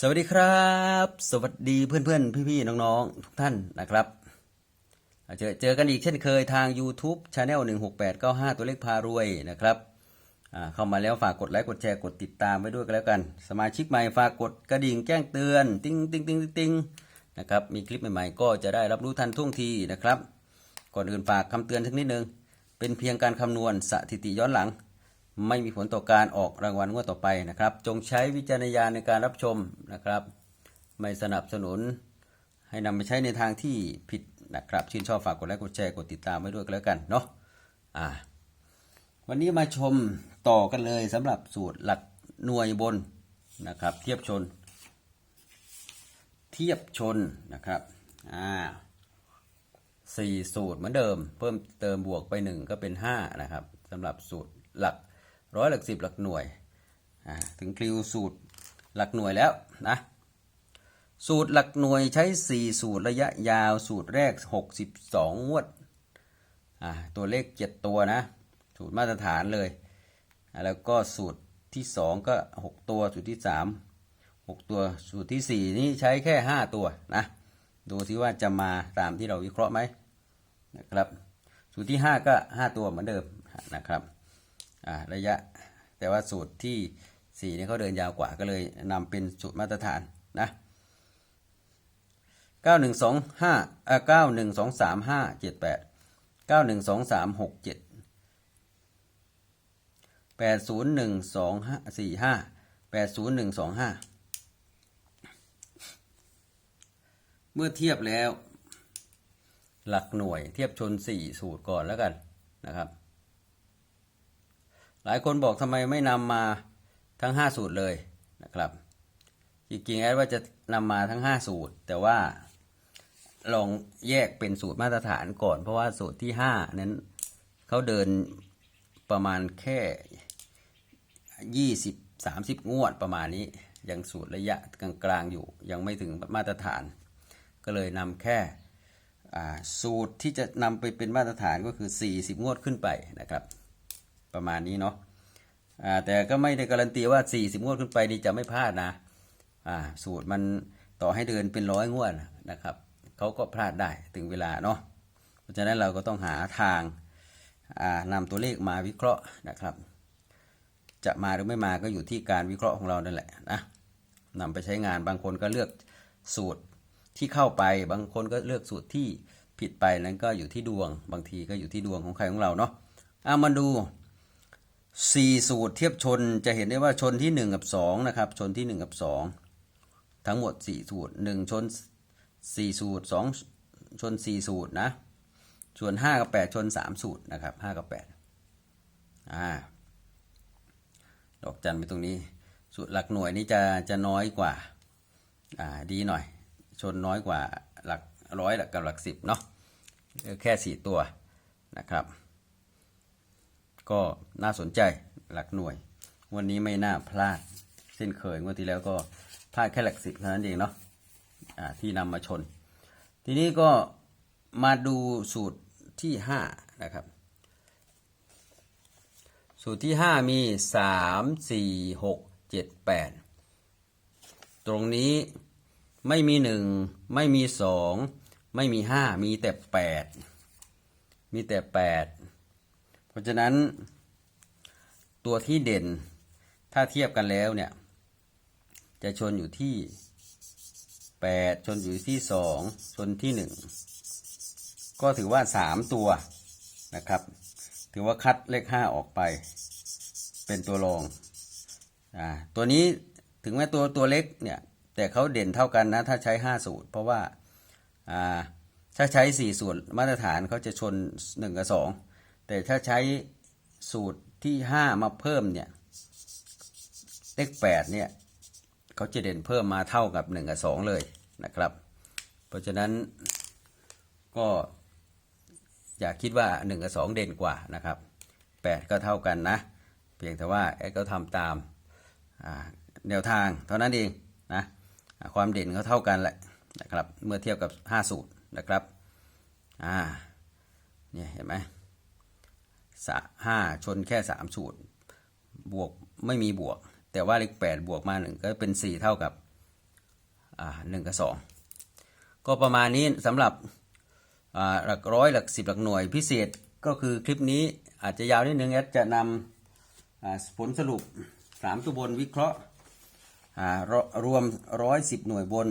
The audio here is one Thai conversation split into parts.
สวัสดีครับ สวัสดีเพื่อนๆ พี่ๆ น้องๆ ทุกท่านนะครับเจอเจอกันอีกเช่นเคยทาง YouTube c h anel 16895 ตัวเลขพารวยนะครับเข้ามาแล้วฝากกดไลค์กดแชร์กดติดตามไว้ด้วยกันแล้วกัน สมาชิกใหม่ฝากกดกระดิ่งแจ้งเตือน ติ้งติ้งติ้งติ้งนะครับมีคลิปใหม่ๆ ก็จะได้รับรู้ทันท่วงทีนะครับ ก่อนอื่นฝากคำเตือนสักนิดนึง เป็นเพียงการคำนวณสถิติย้อนหลัง ไม่มีผลต่อการออกรางวัลงวดต่อไปนะครับ จงใช้วิจารณญาณในการรับชมนะครับ ไม่สนับสนุน ให้นำไปใช้ในทางที่ผิดนะครับ ชื่นชอบฝากกดไลค์กดแชร์กดติดตามไว้ด้วยกันแล้วกันเนาะอ่าวันนี้มาชมต่อกันเลยสำหรับสูตรหลักหน่วยบนนะครับ เทียบชน เทียบชนนะครับอ่าสี่สูตรเหมือนเดิม เพิ่มเติมบวกไปหนึ่งก็เป็นห้านะครับสำหรับสูตรหลัก ร้อยหลักสิบหลักหน่วยถึงคลิวสูตรหลักหน่วยแล้วนะสูตรหลักหน่วยใช้ 4 สูตรระยะยาวสูตรแรก 62 งวดอ่าตัวเลข 7 ตัวนะ สูตรมาตรฐานเลย แล้วก็สูตรที่ 2 ก็ 6 ตัว สูตรที่ 3 6 ตัวสูตรที่ 4 นี่ใช้แค่ 5 ตัวนะ ดูซิว่าจะมาตามที่เราวิเคราะห์ไหมนะครับ สูตรที่ 5 ก็ 5 ตัวเหมือนเดิมนะครับ ระยะ แต่ว่าสูตรที่4นี่เขาเดินยาวกว่าก็เลยนำเป็นสูตรมาตรฐานนะเก้าหนึ่งสองห้าเอ่อเก้าหนึ่งสองสามห้าเจ็ดแปดเก้าหนึ่งสองสามหกเจ็ดแปดศูนย์หนึ่งสองห้าสี่ห้าแปดศูนย์หนึ่งสองห้าเมื่อเทียบแล้ว หลักหน่วยเทียบชนสี่สูตรก่อนแล้วกันนะครับ หลายคนบอกทำไมไม่นำมาทั้งห้าสูตรเลยนะครับ จริงๆแอดว่าจะนำมาทั้ง 5 สูตร แต่ว่าลองแยกเป็นสูตรมาตรฐานก่อน เพราะว่าสูตรที่ 5 นั้นเขาเดินประมาณแค่ 20 30 งวดประมาณนี้ ยังสูตรระยะกลางๆอยู่ยังไม่ถึงมาตรฐาน ก็เลยนำแค่สูตรที่จะนำไปเป็นมาตรฐานก็คือ 40 งวดขึ้นไปนะครับ ประมาณนี้เนาะอ่าแต่ก็ไม่ได้การันตีว่า 40 งวดขึ้นไปนี่จะไม่พลาดนะอ่าสูตรมันต่อให้เดินเป็นร้อยงวดนะครับเขาก็พลาดได้ถึงเวลาเนาะเพราะฉะนั้นเราก็ต้องหาทางอ่านำตัวเลขมาวิเคราะห์นะครับ จะมาหรือไม่มาก็อยู่ที่การวิเคราะห์ของเรานั่นแหละนะนำไปใช้งานบางคนก็เลือกสูตรที่เข้าไป บางคนก็เลือกสูตรที่ผิดไปนั้นก็อยู่ที่ดวง บางทีก็อยู่ที่ดวงของใครของเราเนาะเอามาดู สี่สูตรเทียบชนจะเห็นได้ว่าชนที่หนึ่งกับสองนะครับ ชนที่หนึ่งกับสองทั้งหมดสี่สูตรหนึ่งชนสี่สูตรสองชนสี่สูตรนะ ส่วนห้ากับแปดชนสามสูตรนะครับห้ากับแปดอ่า ดอกจันไปตรงนี้ สูตรหลักหน่วยนี้จะจะน้อยกว่า อ่า ดีหน่อย ชนน้อยกว่าหลักร้อยกับหลักสิบเนาะ แค่สี่ตัวนะครับ ก็น่าสนใจหลักหน่วย วันนี้ไม่น่าพลาดเช่นเคยงวดที่แล้วก็พลาดแค่หลักสิบเท่านั้นเองเนาะะที่นำมาชน ทีนี้ก็มาดูสูตรที่ห้านะครับ สูตรที่ห้ามีสามสี่หกเจ็ดแปดตรงนี้ไม่มีหนึ่งไม่มีสองไม่มีห้ามีแต่แปดมีแต่แปด เพราะฉะนั้น ตัวที่เด่นถ้าเทียบกันแล้วเนี่ย จะชนอยู่ที่ 8 ชนอยู่ที่ 2 ชนที่ 1 ก็ถือว่า 3 ตัวนะครับ ถือว่าคัดเลข 5 ออกไป เป็นตัวรองอ่าตัวนี้ถึงแม้ตัวตัวเล็กเนี่ย แต่เขาเด่นเท่ากันนะ ถ้าใช้ 5 สูตร เพราะว่าอ่าถ้าใช้ 4 สูตรมาตรฐานเขาจะชน 1 กับ 2 แต่ถ้าใช้สูตรที่ห้ามาเพิ่มเนี่ย เลขแปดเนี่ยเขาจะเด่นเพิ่มมาเท่ากับหนึ่งกับสองเลยนะครับ เพราะฉะนั้นก็อย่าคิดว่าหนึ่งกับสองเด่นกว่านะครับแปดก็เท่ากันนะ เพียงแต่ว่าแอดก็ทำตามแนวทางเท่านั้นเองนะความเด่นเขาเท่ากันแหละนะครับ เมื่อเทียบกับ 5 สูตรนะครับอ่าเนี่ยเห็นไหม ห้าชนแค่สามสูตร บวกไม่มีบวก แต่ว่าเลขแปดบวกมาหนึ่งก็เป็นสี่เท่ากับหนึ่งกับสองก็ประมาณนี้สำหรับหลักร้อยหลักสิบหลักหน่วยพิเศษก็คือคลิปนี้อาจจะยาวนิดนึงแอดจะนำผลสรุปสามตัวบนวิเคราะห์รรวมร้อยสิบหน่วยบน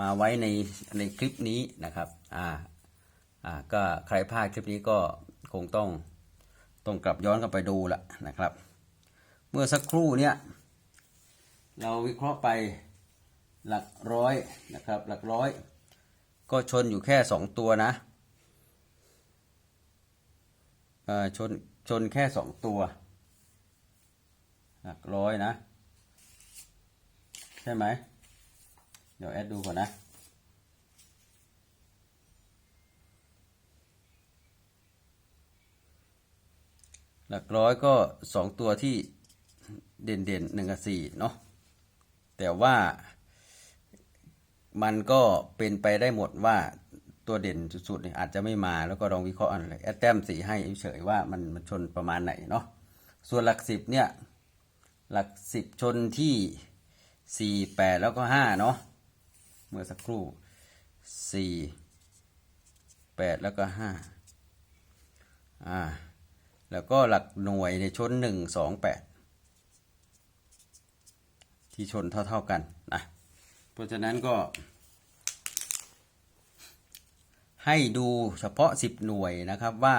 มาไว้ในในคลิปนี้นะครับอ่าอ่าก็ใครพลาดคลิปนี้ก็คงต้อง ต้องกลับย้อนกลับไปดูละนะครับ เมื่อสักครู่เนี้ยเราวิเคราะห์ไปหลักร้อยนะครับ หลักร้อย ก็ชนอยู่แค่สองตัวนะชนชนแค่สองตัว หลักร้อยนะ ใช่ไหม เดี๋ยวแอดดูก่อนนะ หลักร้อยก็สองตัวที่เด่นเด่นหนึ่งกับสี่เนาะแต่ว่ามันก็เป็นไปได้หมดว่าตัวเด่นสุดๆเนี่ยอาจจะไม่มาแล้วก็ลองวิเคราะห์เอะไรแอดแต้มสีให้เฉยว่ามันมันชนประมาณไหนเนาะส่วนหลักสิบเนี่ยหลักสิบชนที่สี่แปดแล้วก็ห้าเนาะเมื่อสักครู่สี่แปดแล้วก็ห้าอ่า แล้วก็หลักหน่วยในชนหนึ่งสองแปดที่ชนเท่าๆกันนะเพราะฉะนั้นก็ ให้ดูเฉพาะ 10 หน่วยนะครับว่า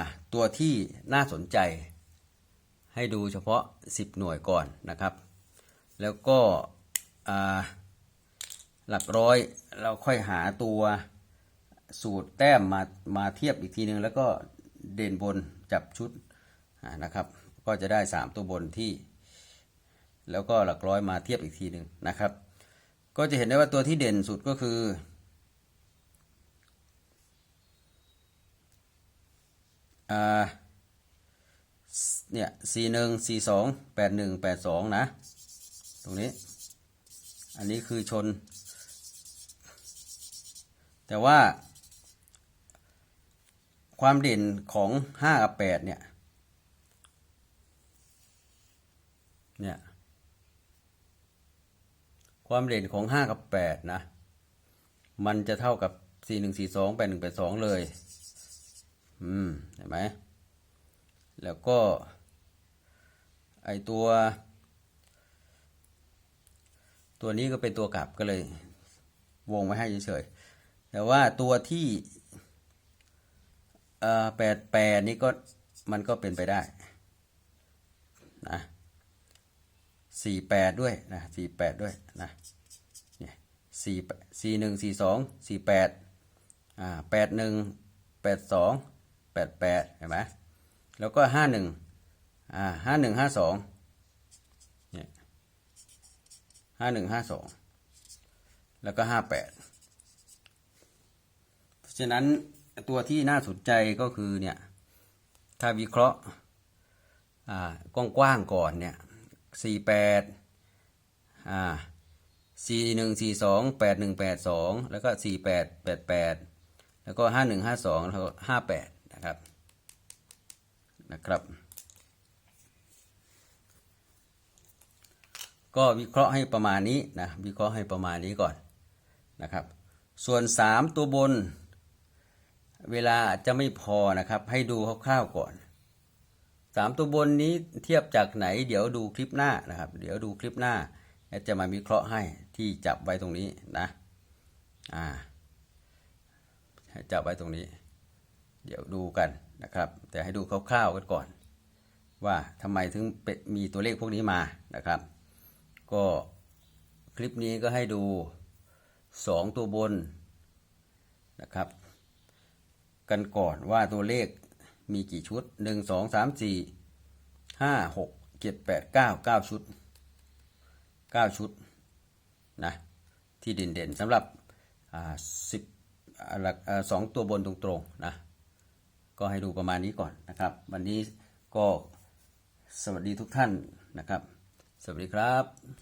าตัวที่น่าสนใจ ให้ดูเฉพาะ 10 หน่วยก่อนนะครับ แล้วก็หลักร้อยเราค่อยหาตัวสูตรแต้มมามาเทียบอีกทีนึงแล้วก็ เด่นบนจับชุดนะครับ ก็จะได้ 3 ตัวบนที่ แล้วก็หลักร้อยมาเทียบอีกทีหนึ่งนะครับ ก็จะเห็นได้ว่าตัวที่เด่นสุดก็คืออเนี่ยสี่หนึ่งสี่สองแปดหนึ่งแปดสองนะ ตรงนี้ อันนี้คือชน แต่ว่า ความเด่นของห้ากับแปดเนี่ย เนี่ย ความเด่นของห้ากับแปดนะ มันจะเท่ากับสี่หนึ่งสี่สองแปดหนึ่งแปดสองเลย อืม เห็นไหม แล้วก็ ไอตัว ตัวนี้ก็เป็นตัวกลับก็เลยวงไว้ให้เฉยๆ แต่ว่าตัวที่ แปดแปดนี้ก็มันก็เป็นไปได้นะสี่แปดด้วยนะสี่แปดด้วยนะเนี่ยสี่สี่หนึ่งสี่สองสี่แปดอ่าแปดหนึ่งแปดสองแปดแปดเห็นไหมแล้วก็ห้าหนึ่งอ่าห้าหนึ่งห้าสองเนี่ยห้าหนึ่งห้าสองแล้วก็ห้าแปดเพราะฉะนั้น ตัวที่น่าสนใจก็คือเนี่ยถ้าวิเคราะห์อ่ากว้างๆก่อนเนี่ยสี่แปดอ่าสี่หนึ่งสี่สองแปดหนึ่งแปดสองแล้วก็สี่แปดแปดแปดแล้วก็ห้าหนึ่งห้าสองแล้วก็ห้าแปดนะครับนะครับ ก็วิเคราะห์ให้ประมาณนี้นะวิเคราะห์ให้ประมาณนี้ก่อนนะครับ ส่วนสามตัวบน เวลาจะไม่พอนะครับ ให้ดูคร่าวๆก่อนสามตัวบนนี้เทียบจากไหน เดี๋ยวดูคลิปหน้านะครับ เดี๋ยวดูคลิปหน้าจะมาวิเคราะห์ให้ที่จับไว้ตรงนี้นะอ่าจับไว้ตรงนี้ เดี๋ยวดูกันนะครับ แต่ให้ดูคร่าวๆกันก่อน ว่าทำไมถึงมีตัวเลขพวกนี้มานะครับ ก็คลิปนี้ก็ให้ดูสองตัวบนนะครับ กันก่อนว่าตัวเลขมีกี่ชุดหนึ่งสองสามสี่ห้าหกเจ็ดแปดเก้าเก้าชุดเก้าชุดนะที่เด่นๆสำหรับอ่าสิบหลักอ่าสองตัวบนตรงๆนะก็ให้ดูประมาณนี้ก่อนนะครับ วันนี้ก็สวัสดีทุกท่านนะครับ สวัสดีครับ